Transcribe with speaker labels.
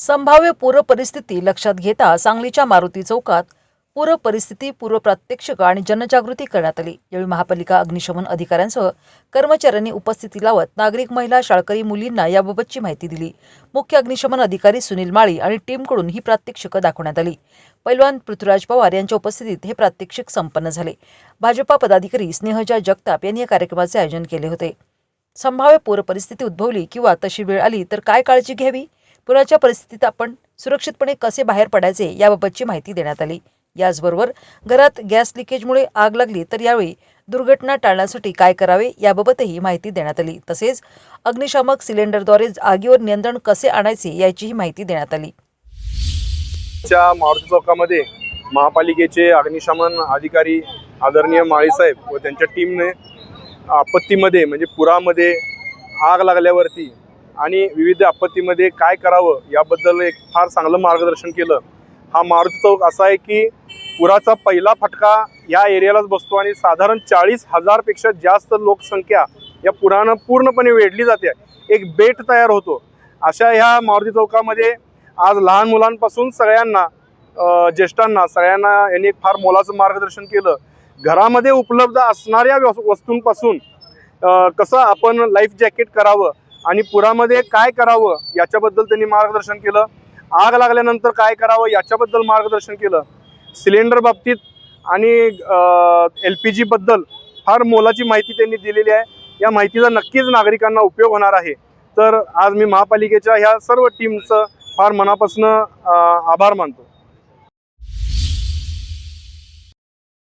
Speaker 1: संभाव्य पूर परिस्थिती लक्षात घेता सांगलीच्या मारुती चौकात पूर परिस्थिती पूर्व प्रात्यक्षिक आणि जनजागृती करण्यात आली. यावेळी महापालिका अग्निशमन अधिकाऱ्यांसह कर्मचाऱ्यांनी उपस्थिती लावत नागरिक महिला शाळकरी मुलींना याबाबतची माहिती दिली. मुख्य अग्निशमन अधिकारी सुनील माळी आणि टीमकडून ही प्रात्यक्षिकं दाखवण्यात आली. पैलवान पृथ्वीराज पवार यांच्या उपस्थितीत हे प्रात्यक्षिक संपन्न झाले. भाजपा पदाधिकारी स्नेहजा जगताप यांनी या कार्यक्रमाचे आयोजन केले होते. संभाव्य पूर परिस्थिती उद्भवली किंवा तशी वेळ आली तर काय काळजी घ्यावी? पुराच्या परिस्थितीत आपण सुरक्षितपणे कसे बाहेर पडायचे याबाबतची माहिती देण्यात आली. याचबरोबर घरात गॅस लिकेजमुळे आग लागली तर यावेळी दुर्घटना टाळण्यासाठी काय करावे याबाबतही माहिती देण्यात आली. तसेच अग्निशामक सिलेंडरद्वारे आगीवर नियंत्रण कसे आणायचे याचीही माहिती देण्यात आली.
Speaker 2: च्या मारुती चौकामध्ये महापालिकेचे अग्निशमन अधिकारी आदरणीय माळीसाहेब व त्यांच्या टीमने आपत्तीमध्ये म्हणजे पुरामध्ये आग लागल्यावरती आणि विविध आपत्तीमध्ये काय करावं याबद्दल एक फार चांगलं मार्गदर्शन केलं. हा मारुती चौक असा आहे की पुराचा पहिला फटका या एरियालाच बसतो आणि साधारण चाळीस हजारपेक्षा जास्त लोकसंख्या या पुरानं पूर्णपणे वेढली जाते. एक बेट तयार होतो. अशा ह्या मारुती चौकामध्ये आज लहान मुलांपासून सगळ्यांना ज्येष्ठांना सगळ्यांना यांनी एक फार मोलाचं मार्गदर्शन केलं. घरामध्ये उपलब्ध असणाऱ्या वस्तूंपासून कसं आपण लाईफ जॅकेट करावं आणि पुरामध्ये काय करावं याच्याबद्दल त्यांनी मार्गदर्शन केलं. आग लागल्यानंतर काय करावं याच्याबद्दल मार्गदर्शन केलं. सिलेंडर बाबतीत आणि एल पी जीबद्दल फार मोलाची माहिती त्यांनी दिलेली आहे. या माहितीचा नक्कीच नागरिकांना उपयोग होणार आहे. तर आज मी महापालिकेच्या ह्या सर्व टीमचं फार मनापासून आभार मानतो.